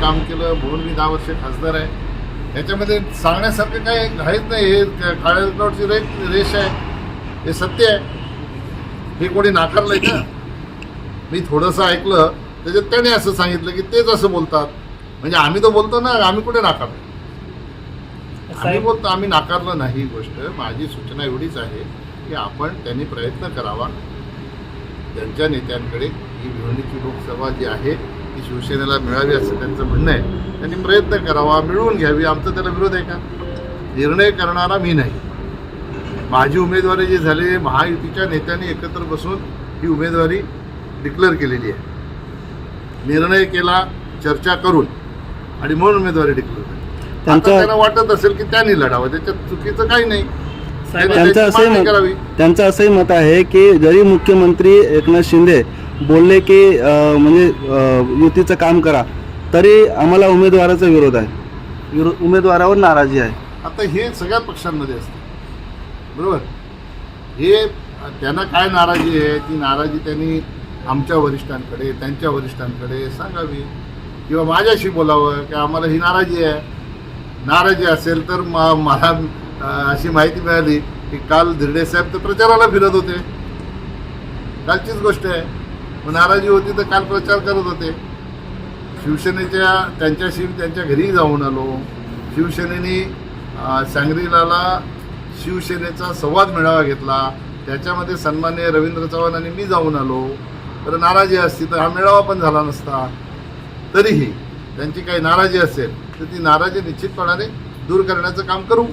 काम केलं म्हणून मी दहा वर्ष खासदार आहे. याच्यामध्ये सांगण्यासारखं काय काहीच नाही हे काळ्या रेकॉर्डची रे रेष आहे. हे सत्य आहे. हे कोणी नाकारलंय का? मी थोडंसं ऐकलं त्याच्यात त्याने असं सांगितलं की तेच असं बोलतात. म्हणजे आम्ही तर बोलतो ना आम्ही कुठे नाकारतो आम्ही बोलतो आम्ही नाकारलं नाही ही गोष्ट. माझी सूचना एवढीच आहे की आपण त्यांनी प्रयत्न करावा. त्यांच्या नेत्यांकडे ही भिवंडीची लोकसभा जी आहे ती शिवसेनेला मिळावी असं त्यांचं म्हणणं आहे. त्यांनी प्रयत्न करावा मिळवून घ्यावी. आमचा त्याला विरोध आहे का? निर्णय करणारा मी नाही. माझी उमेदवारी जी झाली महायुतीच्या नेत्यांनी एकत्र बसून ही उमेदवारी डिक्लेअर केलेली आहे. निर्णय केला चर्चा करून आणि म्हणून उमेदवारी डिक्लेअर केली आता त्यांना वाटत असेल की त्यांनी लढावं. त्याच्यात चुकीचं काही नाही. त्यांचं असंही त्यांचं असंही मत आहे की जरी मुख्यमंत्री एकनाथ शिंदे बोलले की म्हणजे युतीचं काम करा. तरी आम्हाला उमेदवाराचा विरोध आहे. विरो उमेदवारावर नाराजी आहे. आता हे सगळ्या पक्षांमध्ये असते. बरोबर? हे त्यांना काय नाराजी आहे? ती नाराजी त्यांनी आमच्या वरिष्ठांकडे त्यांच्या वरिष्ठांकडे सांगावी. किंवा माझ्याशी बोलावं की आम्हाला ही नाराजी आहे. नाराजी असेल तर म मला अशी माहिती मिळाली की काल धिरडे साहेब तर प्रचाराला फिरत होते. कालचीच गोष्ट आहे. मग नाराजी होती तर काल प्रचार करत होते. शिवसेनेच्या त्यांच्याशी त्यांच्या घरी जाऊन आलो. शिवसेनेने सांगरीलाला शिवसेनेचा संवाद मेळावा घेतला. त्याच्यामध्ये सन्मान्य रवींद्र चव्हाण आणि मी जाऊन आलो. तर नाराजी असती तर हा मेळावा पण झाला नसता. तरीही त्यांची काही नाराजी असेल तर ती नाराजी निश्चितपणाने दूर करण्याचं काम करू.